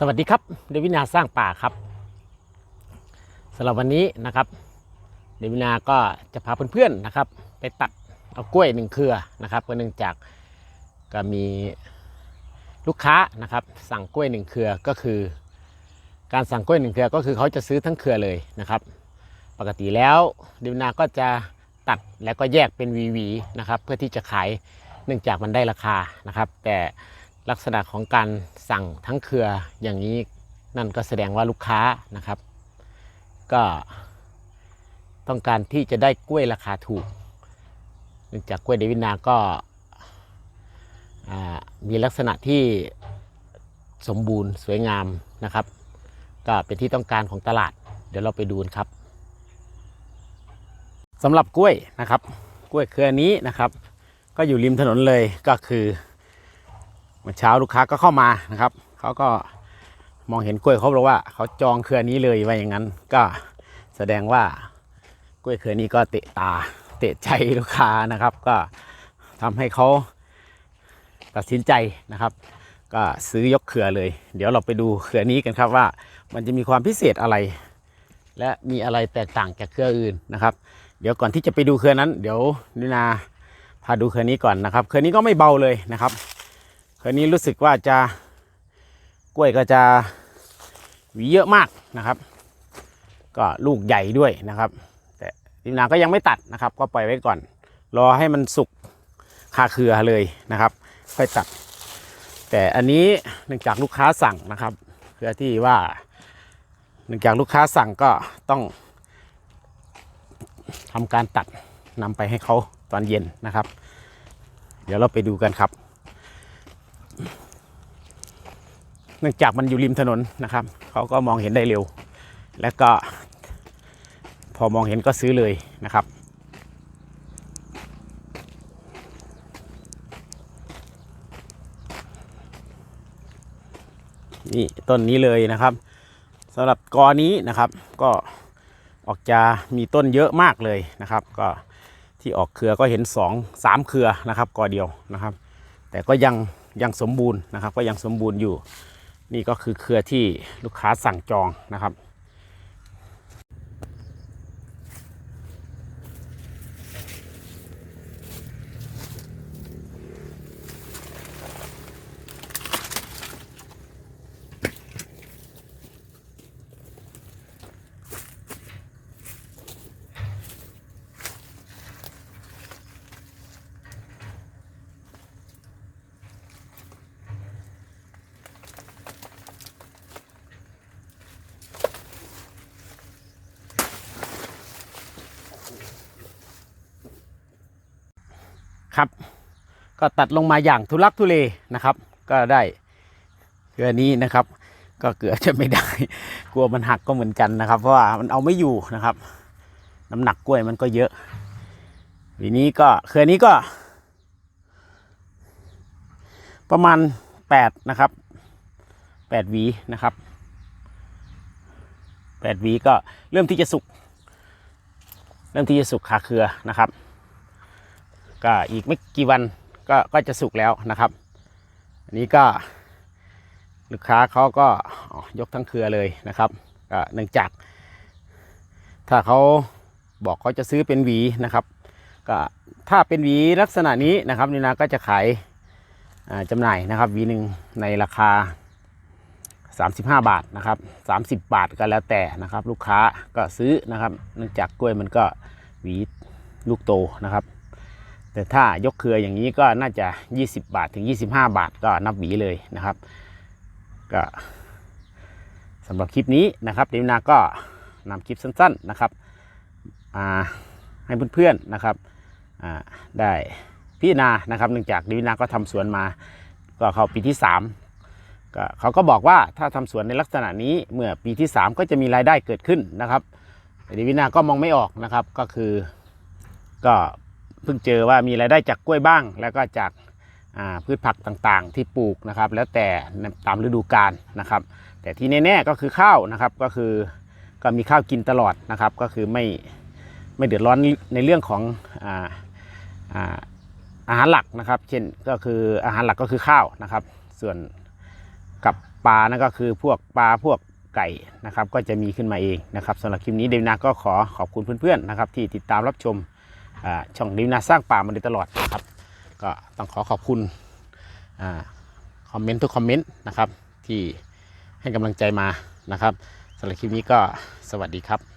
สวัสดีครับเดวินาสร้างป่าครับสำหรับวันนี้นะครับเดวินาก็จะพาเพื่อนๆนะครับ ไปตัดเอากล้วยหนึ่งเครือนะครับก็เนื่องจากก็มีลูกค้านะครับ สั่งกล้วยหนึ่งเครือก็คือ การสั่งกล้วยหนึ่งเครือก็คือเขาจะซื้อทั้งเครือเลยนะครับ ปกติแล้วเดวินาก็จะตัดแล้วก็แยกเป็นวีวีนะครับ เพื่อที่จะขายเนื่องจากมันได้ราคานะครับ แต่ ลักษณะของการสั่งทั้งเครืออย่างนี้นั่นก็แสดงว่าลูกค้านะครับ ก็ต้องการที่จะได้กล้วยราคาถูกเนื่องจากกล้วยเดวินาก็มีลักษณะที่สมบูรณ์สวยงามนะครับ ก็เป็นที่ต้องการของตลาด เดี๋ยวเราไปดูนครับสำหรับกล้วยนะครับ กล้วยเครือนี้นะครับ ก็อยู่ริมถนนเลยก็คือ มื่อเช้าลูกค้าก็เข้ามานะครับเขาก็มองเห็นกล้วยเขาบอกว่าเขาจองเครือนี้เลยว่าอย่างนั้น ก็แสดงว่ากล้วยเครือนี้ก็เตะตาเตะใจลูกค้านะครับ ก็ทำให้เขาตัดสินใจนะครับ ก็ซื้อยกเครือเลย เดี๋ยวเราไปดูเครือนี้กันครับว่ามันจะมีความพิเศษอะไร และมีอะไรแตกต่างจากเครืออื่นนะครับ เดี๋ยวก่อนที่จะไปดูเครือนั้น เดี๋ยวนินาพาดูเครือนี้ก่อนนะครับ เครือนี้ก็ไม่เบาเลยนะครับ ครือนี้รู้สึกว่าจะกล้วยก็จะหวีเยอะมากนะครับ ก็ลูกใหญ่ด้วยนะครับ แต่นินาก็ยังไม่ตัดนะครับ ก็ปล่อยไว้ก่อน รอให้มันสุกคาเครือเลยนะครับ ค่อยตัด แต่อันนี้เนื่องจากลูกค้าสั่งนะครับเพื่อที่ว่าเนื่องจากลูกค้าสั่งก็ต้องทำการตัดนำไปให้เขาตอนเย็นนะครับ เดี๋ยวเราไปดูกันครับ เนื่องจากมันอยู่ริมถนนนะครับ เขาก็มองเห็นได้เร็ว และก็พอมองเห็นก็ซื้อเลยนะครับ นี่ต้นนี้เลยนะครับสำหรับกอนี้นะครับก็ออกจะมีต้นเยอะมากเลยนะครับ ก็ที่ออกเครือก็เห็น 2 3 เครือนะครับกอเดียวนะครับ แต่ก็ยังยังสมบูรณ์นะครับ ก็ยังสมบูรณ์อยู่ นี่ก็คือเครือที่ลูกค้าสั่งจองนะครับ ก็ตัดลงมาอย่างทุลักทุเลนะครับ ก็ได้เครือนี้นะครับ ก็เกือบจะไม่ได้ กลัวมันหักก็เหมือนกันนะครับ เพราะว่ามันเอาไม่อยู่นะครับ น้ำหนักกล้วยมันก็เยอะทีนี้ก็เครือนี้ก็ ประมาณแปดนะครับแปดหวีนะครับแปดหวีก็เริ่มที่จะสุก เริ่มที่จะสุกขาเครือนะครับ ก็อีกไม่กี่วัน ก็ก็จะสุกแล้วนะครับ อันนี้ก็ลูกค้าเขาก็ยกทั้งเครือเลยนะครับก็เนื่องจาก ถ้าเขาบอกเขาจะซื้อเป็นหวีนะครับก็ถ้าเป็นหวีลักษณะนี้นะครับนี่นะก็จะขายจำหน่ายนะครับหวีหนึ่งในราคา 35 บาทนะครับ30 บาทก็แล้วแต่นะครับ ลูกค้าก็ซื้อนะครับ เนื่องจากกล้วยมันก็หวีลูกโตนะครับ แต่ถ้ายกเครืออย่างนี้ก็น่าจะ 20 บาทถึง 25 บาทก็นับหวีเลยนะครับ ก็สำหรับคลิปนี้นะครับเดวินาก็นำคลิปสั้นๆนะครับมาให้เพื่อนๆนะครับได้พิจารณานะครับเนื่องจากเดวินาก็ทำสวนมาก็เข้าปีที่ 3 ก็เขาก็บอกว่าถ้าทำสวนในลักษณะนี้เมื่อปีที่ 3 ก็จะมีรายได้เกิดขึ้นนะครับเดวินาก็มองไม่ออกนะครับก็คือก็ เพิ่งเจอว่ามีรายได้จากกล้วยบ้าง แล้วก็จากาพืชผักต่างๆ ที่ปลูกนะครับ แล้วแต่ตามฤดูกาลนะครับ แต่ที่แน่ๆก็คือข้าวนะครับก็คือก็มีข้าวกินตลอดนะครับ ก็คือไม่ไม่เดือดร้อนในเรื่องของอาอาอาหารหลักนะครับ เช่นก็คืออาหารหลักก็คือข้าวนะครับ ส่วนกับปลานั่นก็คือพวกปลาพวกไก่นะครับ ก็จะมีขึ้นมาเองนะครับสำหรับคลิปนี้เดวินาก็ขอขอบคุณเพื่อนๆนะครับ ที่ติดตามรับชม ช่องนิวนาสร้างป่ามาโดยตลอดนะครับ ก็ต้องขอขอบคุณอคอมเมนต์ทุกคอมเมนต์นะครับที่ให้กำลังใจมานะครับสำหรับคลิปนี้ก็สวัสดีครับ